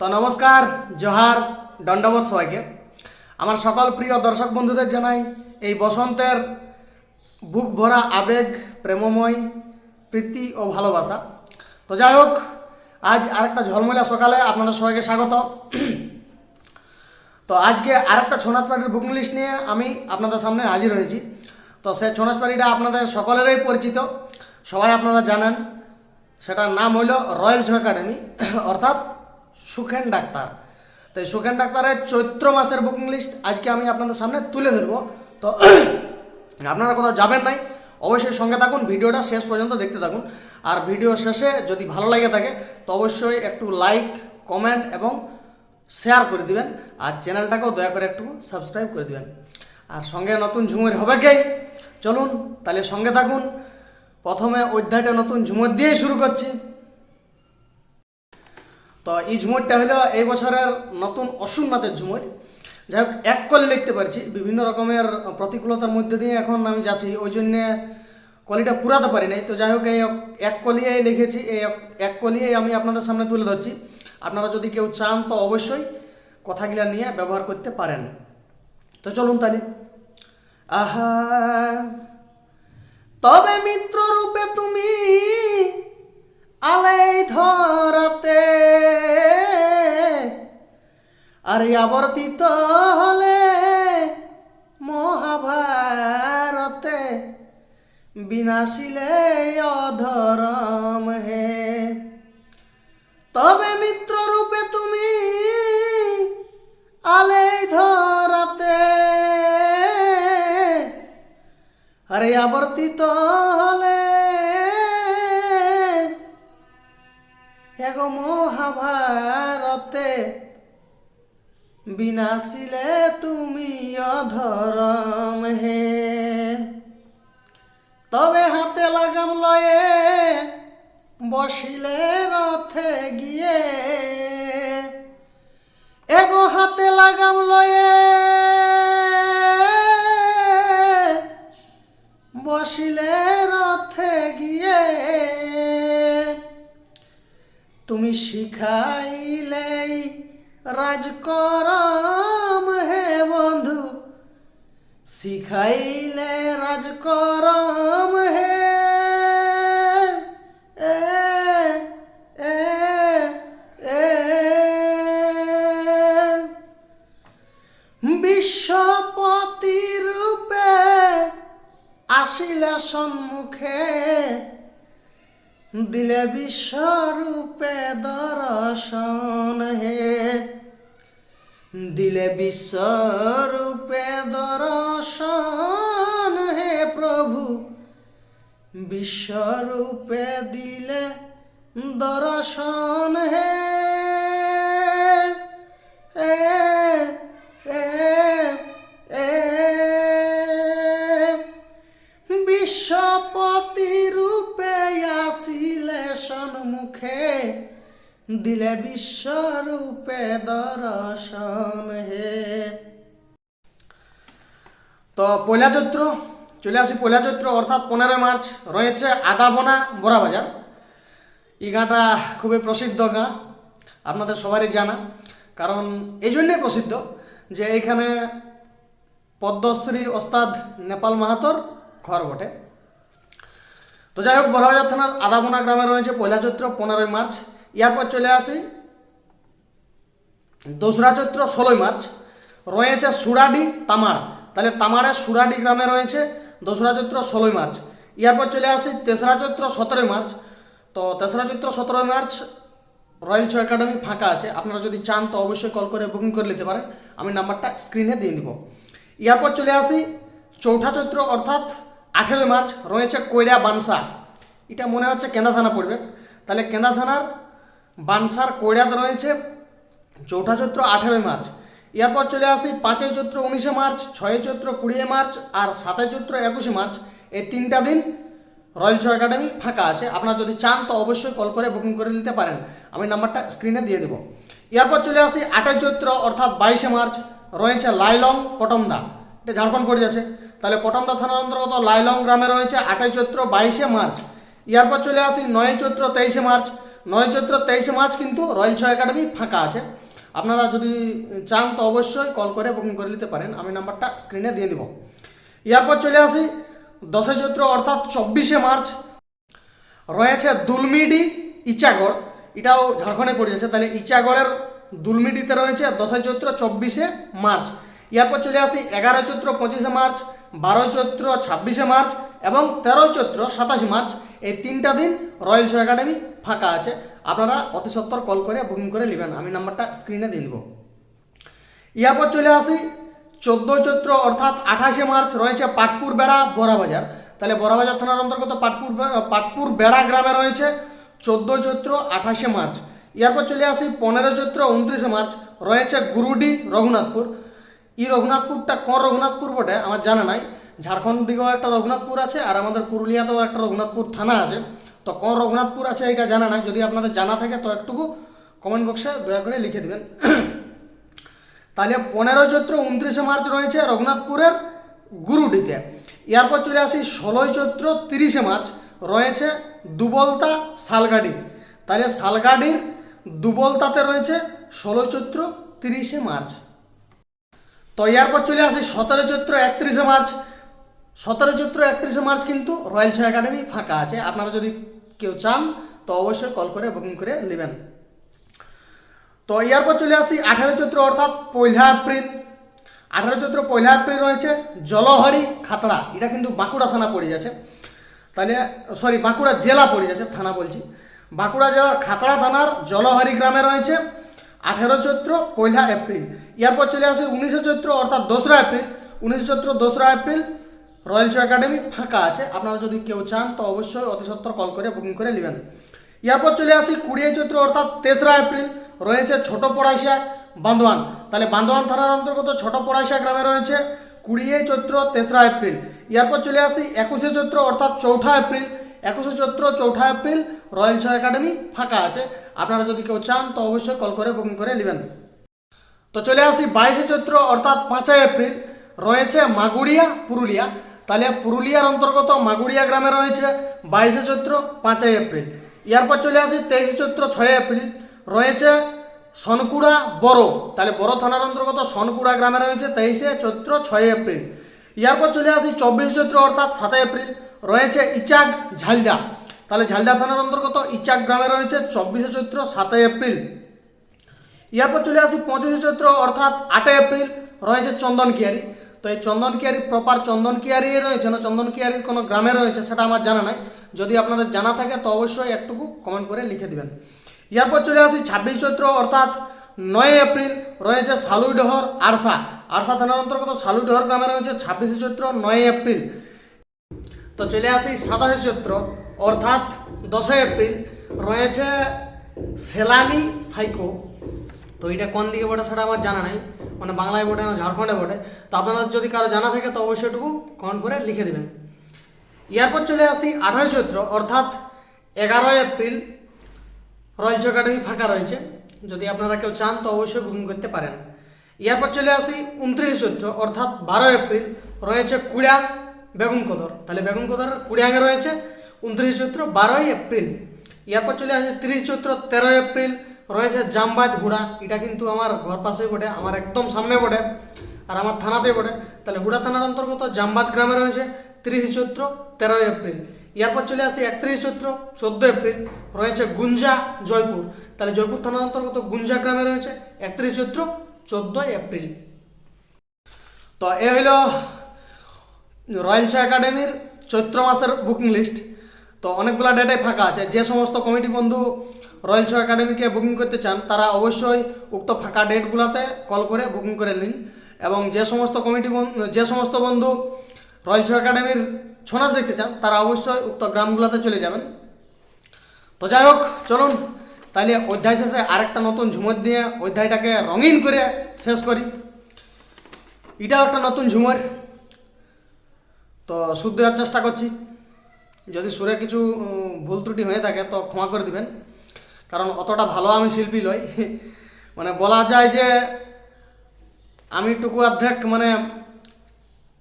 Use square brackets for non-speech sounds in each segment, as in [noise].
তো নমস্কার, জোহার, দণ্ডবোধ সবাইকে। আমার সকল প্রিয় দর্শক বন্ধুদের জানাই, এই বসন্তের বুক ভরা আবেগ, প্রেমময়, প্রীতি ও ভালোবাসা। তো যাই হোক, আজ আরেকটা ঝলমলা সকালে আপনাদের সবাইকে স্বাগত। তো আজকে আরেকটা ছৌ নাচ পার্টির বুকিং লিস্ট নিয়ে আমি আপনাদের সামনে হাজির হয়েছি। তো সেই ছৌ নাচ পার্টিটা আপনাদের সকলেরই পরিচিত। সবাই আপনারা জানেন, সেটার নাম হইল রয়্যাল ছৌ একাডেমি। অর্থাৎ সুখেন ডাক্তার। তো এই সুখেন ডাক্তারের চৈত্র মাসের বুকিং লিস্ট আজকে আমি আপনাদের সামনে তুলে ধরবো। তো [clears throat] আপনারা কোথাও যাবেন নাই, অবশ্যই সঙ্গে থাকুন, ভিডিওটা শেষ পর্যন্ত দেখতে থাকুন। আর ভিডিও শেষে যদি ভালো লাগে থাকে, তো অবশ্যই একটু লাইক কমেন্ট এবং শেয়ার করে দিবেন। আর চ্যানেলটাকেও দয়া করে একটু সাবস্ক্রাইব করে দিবেন। আর সঙ্গে নতুন ঝুমুর হবে কে? চলুন, তাহলে সঙ্গে থাকুন। প্রথমে অধ্যায়টা নতুন ঝুমুর দিয়েই শুরু করছি। তো এই ঝুমুরটা হলো এই বছরের নতুন অসুর নাচের ঝুমুর। যাই হোক, এক কলি লিখতে পারছি, বিভিন্ন রকমের প্রতিকূলতার মধ্যে দিয়ে এখন আমি যাচ্ছি, ওই জন্যে কলিটা পুরাতে পারি নাই। তো যাই হোক, এই এক কলিয়াই লিখেছি, এই এক কলিয়াই আমি আপনাদের সামনে তুলে ধরছি। আপনারা যদি কেউ চান, তো অবশ্যই কথাগুলা নিয়ে ব্যবহার করতে পারেন। তো চলুন তাহলে। আহা, তবে মিত্র রূপে তুমি আর আবর্তিত হলে মহাভারতে বিনাশিলে অধরম হে। তবে মিত্র রূপে তুমি আলে ধরাতে। আরে আবর্তিত হলে এগো মহাভারতে বিনাশিলে তুমি অধরম হে। তবে হাতে লাগাম লয়ে বসিলে রথে গিয়ে। এগো হাতে লাগাম লয়ে বসিলে রথে গিয়ে। তুমি শিখাইলেই রাজকরম হে বন্ধু শিখাইলে রাজকরম হে। এ এ এ। বিশ্বপতি রূপে আসিলে সম্মুখে দিলে বিশ্বরূপে দর্শন হে। দিলে বিশ্বরূপে দর্শন হে প্রভু। বিশ্বরূপে দিলে দর্শন হে দিলে বিশ্বরূপে দর্শন হে। তো পয়লা চৈত্র, চলে আসি পয়লা চৈত্র, অর্থাৎ পনেরোই মার্চ, রয়েছে আদাবনা বড়া বাজার এই গাঁটা খুবই প্রসিদ্ধ গাঁ, আপনাদের সবারই জানা। কারণ এই জন্যই প্রসিদ্ধ যে এইখানে পদ্মশ্রী ওস্তাদ নেপাল মাহাতোর ঘর বটে। তো যাই হোক, বড়বাজার থানার আদাবোনা গ্রামে রয়েছে পয়লা চৈত্র, পনেরোই মার্চ। এরপর চলে আসি। দোসরা চৈত্র, ষোলোই মার্চ। রয়েছে সুরাডি, তামার। তাহলে তামারে সুরাডি গ্রামে রয়েছে দোসরা চৈত্র, ষোলোই মার্চ। এরপর চলে আসি তেসরা চৈত্র, সতেরোই মার্চ। তো তেসরা চৈত্র, সতেরোই মার্চ রয়্যাল ছো একাডেমি ফাঁকা আছে। আপনারা যদি চান, তো অবশ্যই কল করে বুকিং করে নিতে পারেন। আমি নাম্বারটা স্ক্রিনে দিয়ে দিব। এরপর চলে আসি চৌঠা চৈত্র, অর্থাৎ আঠেরোই মার্চ। রয়েছে কইরা বানসা। এটা মনে হচ্ছে কেন্দা থানা পড়বে। তাহলে কেন্দা থানার বানসার কইরাতে রয়েছে চৌঠা চৈত্র আঠেরোই মার্চ। এরপর চলে আসি পাঁচই চৈত্র উনিশে মার্চ, ছয়ই চৈত্র কুড়িয়ে মার্চ আর সাতই চৈত্র একুশে মার্চ। এই তিনটা দিন রয়্যাল শো একাডেমি ফাঁকা আছে। আপনারা যদি চান তো অবশ্যই কল করে বুকিং করে নিতে পারেন। আমি নাম্বারটা স্ক্রিনে দিয়ে দেবো। এরপর চলে আসি আটই চৈত্র অর্থাৎ বাইশে মার্চ, রয়েছে লাইলং, পটমদা। এটা ঝাড়খণ্ড করে যাচ্ছে তাহলে পটমদা থানার অন্তর্গত লাইলং গ্রামে রয়েছে আটই চৈত্র বাইশে মার্চ। এরপর চলে আসি নয় চৈত্র তেইশে মার্চ নয় চৈত্র তেইশে মার্চ কিন্তু রয়্যাল ছয় একাডেমি ফাঁকা আছে। আপনারা যদি চান তো অবশ্যই কল করে বুকিং করে নিতে পারেন। আমি নাম্বারটা স্ক্রিনে দিয়ে দিব। এরপর চলে আসি দশই চৈত্র অর্থাৎ চব্বিশে মার্চ। রয়েছে দুলমিডি ইচাগড়। এটাও ঝাড়খণ্ডে পড়ে যাচ্ছে। তাহলে ইচাগড়ের দুলমিডিতে রয়েছে দশই চৈত্র চব্বিশে মার্চ। এরপর চলে আসি এগারো চৈত্র পঁচিশে মার্চ। বারো চৈত্র ছাব্বিশে মার্চ এবং তেরো চৈত্র সাতাশে মার্চ, এই তিনটা দিন রয়্যাল শো একাডেমি ফাঁকা আছে। আপনারা অতি সত্তর কল করে বুকিং করে নেবেন। আমি নাম্বারটা স্ক্রিনে দিয়ে দেবো। এরপর চলে আসি, চোদ্দ চৈত্র অর্থাৎ আঠাশে মার্চ রয়েছে পাটপুর বেড়া বড়াবাজার তাহলে বড়াবাজার থানার অন্তর্গত পাটপুর পাটপুর বেড়া গ্রামে রয়েছে চোদ্দ চৈত্র আঠাশে মার্চ। এরপর চলে আসি, পনেরো চৈত্র উনত্রিশে মার্চ রয়েছে গুরুডি রঘুনাথপুর। এই রঘুনাথপুরটা কোন রঘুনাথপুর বটে? আমার জানা নাই। ঝাড়খণ্ড দিকেও একটা রঘুনাথপুর আছে আর আমাদের পুরুলিয়াতেও একটা রঘুনাথপুর থানা আছে। তো কোন রঘুনাথপুর আছে এটা জানা নাই। যদি আপনাদের জানা থাকে তো একটুকু কমেন্ট বক্সে দয়া করে লিখে দেবেন। তাহলে পনেরো চৈত্র উনত্রিশে মার্চ রয়েছে রঘুনাথপুরের গুরুডিতে। এরপর চলে আসি ষোলোই চৈত্র তিরিশে মার্চ রয়েছে দুবলতা শালগাড়ি তাহলে শালগাড়ির দুবলতাতে রয়েছে ষোলো চৈত্র তিরিশে মার্চ। তো এরপর চলে আসি সতেরো চৈত্র একত্রিশে মার্চ। সতেরো চৈত্র একত্রিশে মার্চ কিন্তু রয়্যাল ছয় একাডেমি ফাঁকা আছে। আপনারা যদি কেউ চান, তো অবশ্যই কল করে, বুকিং করে নেবেন। তো এরপর চলে আসি আঠারো চৈত্র, অর্থাৎ পয়লা এপ্রিল। আঠারো চৈত্র, পয়লা এপ্রিল রয়েছে জলহরি খাতড়া। এটা কিন্তু বাঁকুড়া থানা পড়ে যাচ্ছে তাহলে সরি বাঁকুড়া জেলা পড়ে যাচ্ছে থানা বলছি। বাঁকুড়া জেলার খাতড়া থানার জলহরি গ্রামে রয়েছে। আঠেরো চৈত্র, পয়লা এপ্রিল। এরপর চলে আসে উনিশে চৈত্র, অর্থাৎ দোসরা এপ্রিল। উনিশে চৈত্র, দোসরা এপ্রিল, রয়্যাল শো একাডেমি ফাঁকা আছে। আপনারা যদি কেউ চান, তো অবশ্যই অতি সত্তর কল করে বুকিং করে নেবেন। এরপর চলে আসি কুড়িয়ে চৈত্র, অর্থাৎ তেসরা এপ্রিল, রয়েছে ছোট পড়াইশা বান্দোয়ান। তাহলে বান্দোয়ান থানার অন্তর্গত ছোট পড়াইশা গ্রামে রয়েছে কুড়িয়ে চৈত্র, তেসরা এপ্রিল। এরপর চলে আসি একুশে চৈত্র, অর্থাৎ চৌঠা এপ্রিল। একুশে চৈত্র, চৌঠা এপ্রিল, রয়্যাল ছয় একাডেমি ফাঁকা আছে। আপনারা যদি কেউ চান, তো অবশ্যই কল করে বুকিং করে নেবেন। তো চলে আসি বাইশে চৈত্র, অর্থাৎ পাঁচই এপ্রিল। রয়েছে মাগুড়িয়া পুরুলিয়া। তাহলে পুরুলিয়ার অন্তর্গত মাগুড়িয়া গ্রামে রয়েছে বাইশে চৈত্র, পাঁচই এপ্রিল। এরপর চলে আসি তেইশে চৈত্র, ছয় এপ্রিল। রয়েছে সনকুড়া, বড়। তাহলে বড় থানার অন্তর্গত সনকুড়া গ্রামে রয়েছে তেইশে চৈত্র, ছয় এপ্রিল। এরপর চলে আসি চব্বিশ চৈত্র, অর্থাৎ সাতই এপ্রিল। রয়েছে ইচাক ঝালদা। তাহলে ঝালদা থানার অন্তর্গত ইচাক গ্রামে রয়েছে চব্বিশে চৈত্র সাতই এপ্রিল। এরপর চলে আসি পঁচিশে চৈত্র, অর্থাৎ আটই এপ্রিল, রয়েছে চন্দন কিয়ারি। তো এই চন্দন কিয়ারি প্রপার চন্দন কিয়ারি রয়েছে না, চন্দন কিয়ারির কোনো গ্রামে রয়েছে সেটা আমার জানা নাই। যদি আপনাদের জানা থাকে, তো অবশ্যই একটুকু কমেন্ট করে লিখে দিবেন। এরপর চলে আসি ছাব্বিশ চৈত্র, অর্থাৎ নয় এপ্রিল, রয়েছে সালুডহর আরসা। আরসা থানার অন্তর্গত সালুডহর গ্রামে রয়েছে ছাব্বিশে চৈত্র, নয় এপ্রিল। তো চলে আসি সাতাশে চৈত্র অর্থাৎ দশই এপ্রিল রয়েছে সেলানি সাইকো। তো এটা কোন দিকে বটে সেটা আমার জানা নাই। মানে বাংলায় বটে না, ঝাড়খণ্ডে বটে। তো আপনাদের যদি কারও জানা থাকে, তো অবশ্যই এটুকু কমেন্ট করে লিখে দেবেন। এরপর চলে আসি আঠাশ চৈত্র, অর্থাৎ এগারোই এপ্রিল রয়্যাল একাডেমি ফাঁকা রয়েছে। যদি আপনারা কেউ চান, তো অবশ্যই বুকিং করতে পারেন। এরপর চলে আসি উনত্রিশ চৈত্র, অর্থাৎ বারো এপ্রিল রয়েছে কুড়িয়াং বেগুন কদর। তাহলে বেগুন কদর কুড়িয়াঙ্গে রয়েছে উনত্রিশ চৈত্র, বারোই এপ্রিল। এরপর চলে আসে তিরিশ চৈত্র, তেরোই এপ্রিল। রয়েছে জামবাদ হুড়া। এটা কিন্তু আমার ঘর পাশেই বটে, আমার একদম সামনে বটে আর আমার থানাতেই বটে। তাহলে হুড়া থানার অন্তর্গত জামবাদ গ্রামে রয়েছে তিরিশ চৈত্র, তেরোই এপ্রিল। এরপর চলে আসি একত্রিশ চৈত্র চোদ্দ এপ্রিল। রয়েছে গুঞ্জা, জয়পুর। তাহলে জয়পুর থানার অন্তর্গত গুঞ্জা গ্রামে রয়েছে একত্রিশ চৈত্র, চোদ্দোই এপ্রিল। তো এ হইল রয়্যাল ছ একাডেমির চৈত্র মাসের বুকিং লিস্ট। তো অনেকগুলো ডেটাই ফাঁকা আছে। যে সমস্ত কমিটি বন্ধু রয়্যাল ছ একাডেমিকে বুকিং করতে চান, তারা অবশ্যই উক্ত ফাঁকা ডেটগুলোতে কল করে বুকিং করে নিন। এবং যে সমস্ত কমিটি যে সমস্ত বন্ধু রয়্যাল ছ একাডেমির ছনাস দেখতে চান, তারা অবশ্যই উক্ত গ্রামগুলোতে চলে যাবেন। তো যাই হোক, চলুন। তাহলে অধ্যায় শেষে আরেকটা নতুন ঝুমর দিয়ে অধ্যায়টাকে রঙিন করে শেষ করি। এটাও একটা নতুন ঝুমর। তো সুদ দেওয়ার চেষ্টা করছি। যদি সুরে কিছু ভুল ত্রুটি হয়ে থাকে, তো ক্ষমা করে দিবেন। কারণ অতটা ভালো আমি শিল্পী লই [laughs] মানে বলা যায় যে, আমি টুকু অর্ধেক মানে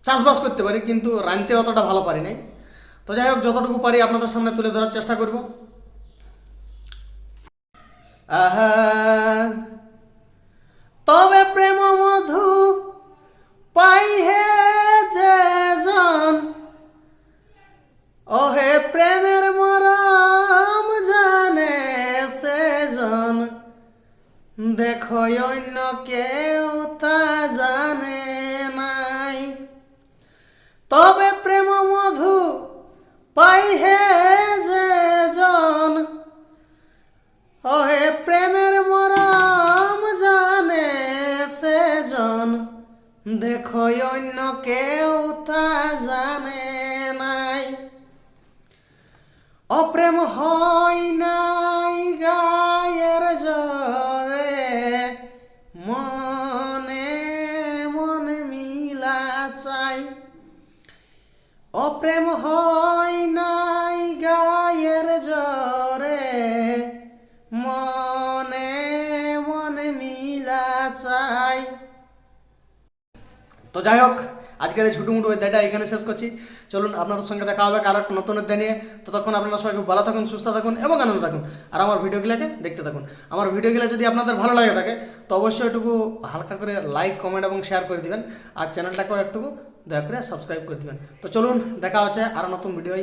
চাষবাস করতে পারি, কিন্তু রাঁধতে অতটা ভালো পারি নাই। তো যাই হোক, যতটুকু পারি আপনাদের সামনে তুলে ধরার চেষ্টা করব। আহা তবে প্রেম মধু পাই হে যে জন। ওহে প্রেমের মরম জানে সেজন দেখো অন্য কেউ তা জানে নাই। অপ্রেম হয় তো যাই হোক, আজকের এই ছুটুমুটু অধ্যায়টা এখানে শেষ করছি। চলুন আপনাদের সঙ্গে দেখা হবে কারও নতুন অধ্যায় নিয়ে। ততক্ষণ আপনারা সবাই খুব ভালো থাকুন, সুস্থ থাকুন এবং আনন্দ থাকুন। আর আমার ভিডিওগুলোকে দেখতে থাকুন। আমার ভিডিওগুলো যদি আপনাদের ভালো লাগে থাকে, তো অবশ্যই একটু হালকা করে লাইক কমেন্ট এবং শেয়ার করে দেবেন। আর চ্যানেলটাকেও একটুকু দয়া করে সাবস্ক্রাইব করে দেবেন। তো চলুন, দেখা হচ্ছে আরও নতুন ভিডিওয়